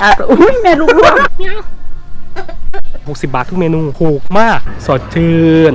เอออุ้ยแม่ลูกร่วง 60 บาททุกเมนูถูกมาก สดชื่น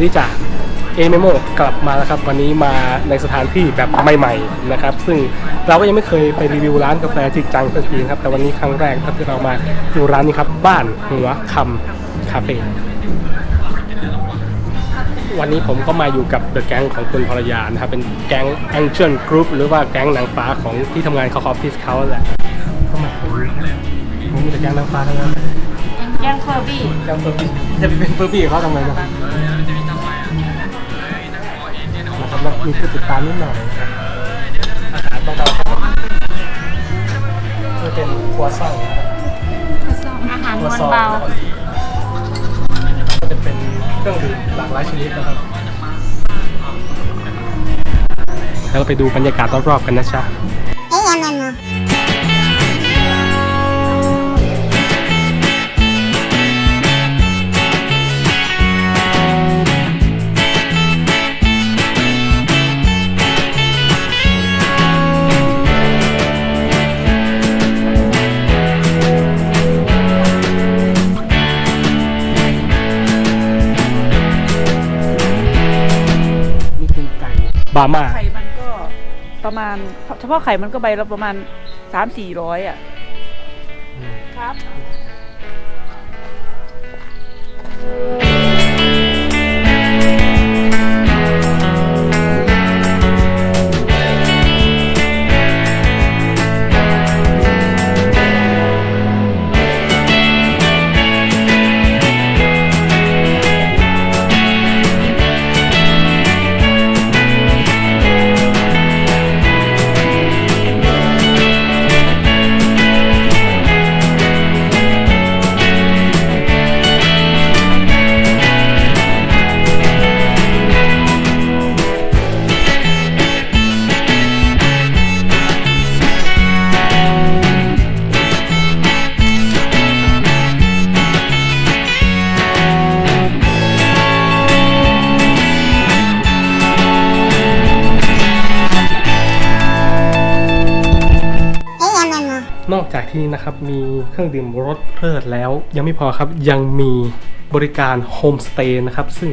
นี่จากเอเมโมกลับมาแล้วครับ วันนี้มาในสถานที่แบบใหม่ๆนะครับ ซึ่งเราก็ยังไม่เคยไปรีวิวร้านกาแฟจริงจังสักทีครับแต่วันนี้ครั้งแรกครับที่เรามาดูร้านนี้ครับบ้านหัวคำคาเฟ่วันนี้ผมก็มาอยู่กับเดอะแก๊งของคุณภรรยานะครับ เป็นแก๊งแองเจิลกรุ๊ปหรือว่าแก๊งนางฟ้าของที่ทำงานเขาออฟฟิศเขาแหละก็มาผมมีแต่แก๊งนางฟ้าทั้งนั้นแย่งเฟอร์บี้แก๊งเฟอร์บี้จะไปเป็นเฟอร์บี้กับเขาทำไมนะ ครับนะครับแล้วมีผู้ติดตามนิดหน่อยนะครับอาหารต้องเราจะเป็นครัวซองนะครับอาหารครัวมวลซองเบา ก็จะเป็นเครื่องดื่มหลากหลายชนิดนะครับ แล้วก็ไปดูบรรยากาศรอบๆกันนะจ๊ะ ไก่บาม่าไข่มันก็ประมาณ เฉพาะไข่มันก็ใบละประมาณสามสี่ร้อยอะ ครับ ที่นะครับมีเครื่องดื่มรสเพลิดแล้ว ยังไม่พอครับยังมีบริการโฮมสเตย์นะครับ ซึ่ง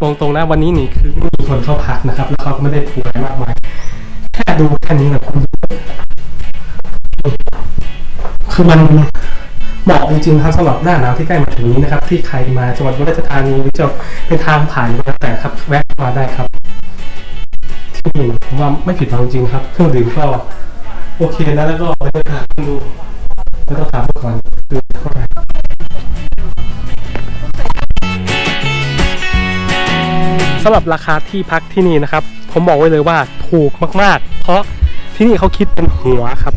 มองตรงนะวันนี้นี่คือไม่มีคนเข้าพักนะครับ แล้วเขาก็ไม่ได้ถูอะไรมากมายแค่ดูแค่นี้นะคุณคือมันเหมาะจริงๆครับสำหรับหน้าหนาวที่ใกล้มาถึงนี้นะครับ ที่ใครมาจังหวัดอุบลราชธานีหรือจะเป็นทางผ่านมาแต่ครับ แวะมาได้ครับ ที่นี่ผมว่าไม่ผิดหวังจริงครับ เครื่องดื่มก็โอเคนะแล้วก็บรรยากาศดู ไม่ต้องถามก่อนคือเท่าไหร่สำหรับราคาที่พักที่นี่นะครับ ผมบอกไว้เลยว่าถูกมาก ๆ เพราะที่นี่เขาคิดเป็นหัวครับ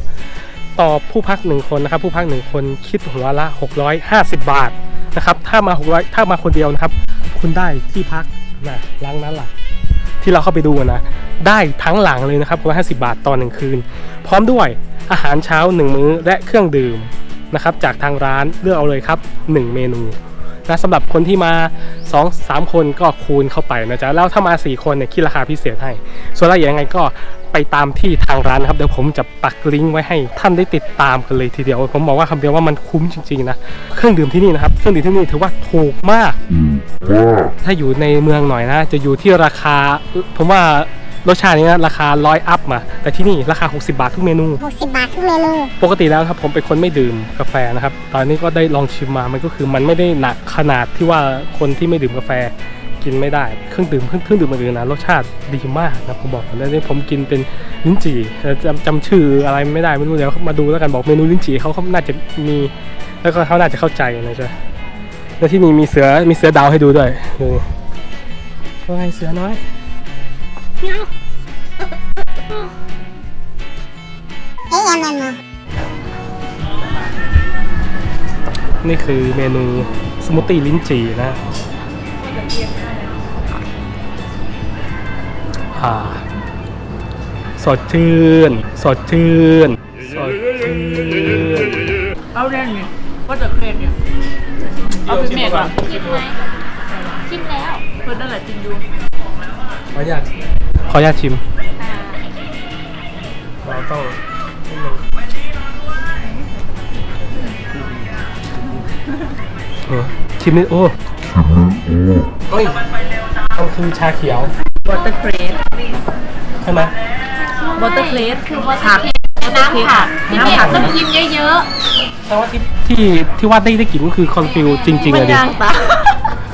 ต่อผู้พักหนึ่งคนนะครับ ผู้พักหนึ่งคนคิดหัวละ 650 บาทนะครับ ถ้ามา600ถ้ามาคนเดียวนะครับ คุณได้ที่พักนะหลังนั้นล่ะที่เราเข้าไปดูนะ ได้ทั้งหลังเลยนะครับคนละ50 บาทต่อหนึ่งคืน พร้อมด้วย อาหารเช้า 1 มื้อและเครื่องดื่มนะครับจากทางร้านเลือกเอาเลยครับ 1 เมนูนะสำหรับคนที่มา 2 3 คนก็คูณเข้าไปนะจ๊ะแล้วถ้ามา 4 คนเนี่ยคิดราคาพิเศษให้ ส่วนรายละเอียดยังไงก็ไปตามที่ทางร้านนะครับ เดี๋ยวผมจะปักลิงก์ไว้ให้ท่านได้ติดตามกันเลยทีเดียว ผมบอกว่าคำเดียวว่ามันคุ้มจริงๆนะเครื่องดื่มที่นี่นะครับเครื่องดื่มที่นี่ถือว่าถูกมาก ถ้าอยู่ในเมืองหน่อยนะ จะอยู่ที่ราคาผมว่า รสชาตินี้นะราคาร้อยอัพมา แต่ที่นี่ราคา 60 บาททุกเมนู 60 บาททุกเมนูปกติแล้วครับผมเป็นคนไม่ดื่มกาแฟนะครับ ตอนนี้ก็ได้ลองชิมมา มันก็คือมันไม่ได้หนักขนาดที่ว่าคนที่ไม่ดื่มกาแฟกินไม่ได้ เครื่องดื่มเครื่องเครื่องดื่มอื่นๆนะรสชาติดีมากนะผมบอกก่อนแล้วนี่ผมกินเป็นลิ้นจี่แต่จำจำชื่ออะไรไม่ได้ไม่รู้เดี๋ยวมาดูแล้วกันบอกเมนูลิ้นจี่เขาเขาน่าจะมี แล้วก็เขาน่าจะเข้าใจนะจ๊ะแล้วที่นี่มีเสือมีเสือดาวให้ดูด้วยดูว่าไงเสือน้อย อ๊ะยังไงมานี่คือเมนูสมูทตี้ลิ้นจี่นะอ่าสดชื่น สดชื่น สดชื่น เอาเล่นนี่ว่าจะเครียดเนี่ย เอาไปเมกอะชิมไหมชิมแล้วเพื่อนนั่นแหละจริงดูขออนุญาตขออนุญาตชิม เราต้องนิดนึง เออชิมนิดโอ้เฮ้ยมันคือชาเขียววอเตอร์เครสใช่ไหมวอเตอร์เครสคือผักน้ำผักน้ำผักต้องกินเยอะแสดงว่าที่ที่ที่ว่าได้ได้กลิ่นก็คือคอนฟิวจริงๆมัเลนยดิย่างตา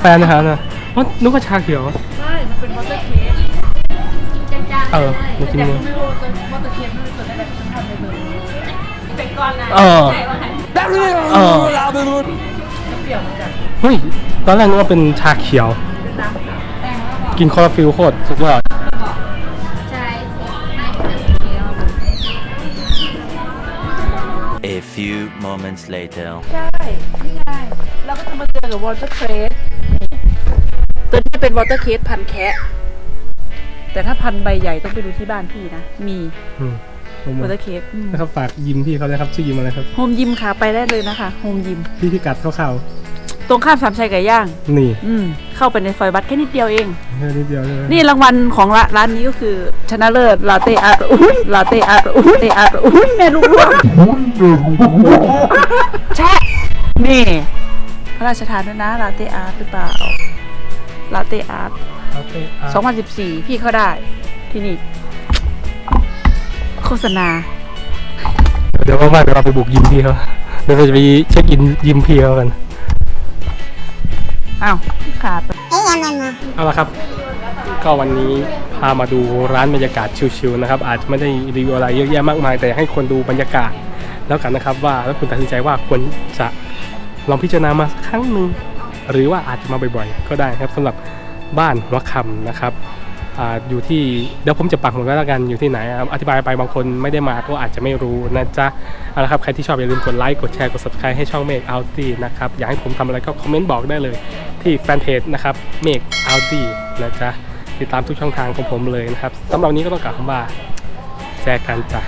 แฟนนะครับนะว่านึกว่าชาเขียวใช่มันเป็นวอเตอร์เครสๆจ้าเออมากินแต่ดูไม่รู้วอเตอร์เครสไม่รู้ตัวได้แบบทำเลยเลยเป็นก้อนนะเออเออเปรี้ยวเหมือนกันเฮ้ย ตอนแรกนึกว่าเป็นชาเขียวกินคอร์ฟิลโคตรสุดยอด ใช่ไม่เคี้ยว A few moments later. ใช่ นี่ไง เราก็จะมาเจอกับวอเตอร์เครสนี่ตัวนี้เป็นวอเตอร์เครสพันแคะ แต่ถ้าพันใบใหญ่ต้องไปดูที่บ้านพี่นะ มี อืม ผมวอเตอร์เครสนะครับฝากยิมพี่เขาเลยครับชื่อยิมอะไรครับโฮมยิมค่ะไปได้เลยนะคะโฮมยิมพี่พิกัดคร่าวตรงข้ามสามชัยไก่ย่างๆนี่ อืมเข้าไปในซอยวัดแค่นิดเดียวเอง แค่นิดเดียวใช่ไหมนี่รางวัลของร้านร้านนี้ก็คือ ชนะเลิศลาเต้อาร์ตอุ้ยลาเต้อาร์ตอุ้ยเต้อาร์ตอุ้ยเมนูร่วมแช่นี่พระราชทานด้วยนะลาเต้อาร์ตหรือเปล่าลาเต้อาร์ตโอเคอะ2014 พี่เขาได้ที่นี่ โฆษณา เดี๋ยวว่างๆเดี๋ยวเราไปบุกยิมพี่เขาเดี๋ยวเราจะไปเช็คอินยิมพี่เขากัน อ้าวขาดไปเอ๊ะยังไงมาเอาละครับ ก็วันนี้พามาดูร้านบรรยากาศชิลๆนะครับ อาจจะไม่ได้รีวิวอะไรเยอะแยะมากมาย แต่อยากให้คนดูบรรยากาศแล้วกันนะครับว่าแล้วคุณตัดสินใจว่าควรจะลองพิจารณามาสักครั้งหนึ่งหรือว่าอาจจะมาบ่อยๆ ก็ได้ครับสำหรับบ้านหัวคำนะครับ อยู่ที่เดี๋ยวผมจะปักหมุดไว้แล้วกันอยู่ที่ไหนอธิบายไปบางคนไม่ได้มาก็อาจจะไม่รู้นะจ๊ะเอาละครับใครที่ชอบอย่าลืมกดไลค์กดแชร์กด subscribe ให้ช่องเมกอัลตี้นะครับอยากให้ผมทำอะไรก็คอมเมนต์บอกได้เลยที่แฟนเพจนะครับเมกอัลตี้นะจ๊ะติดตามทุกช่องทางของผมเลยนะครับสำหรับวันนี้ก็ต้องกล่าวคำว่าแจกันจ้ะ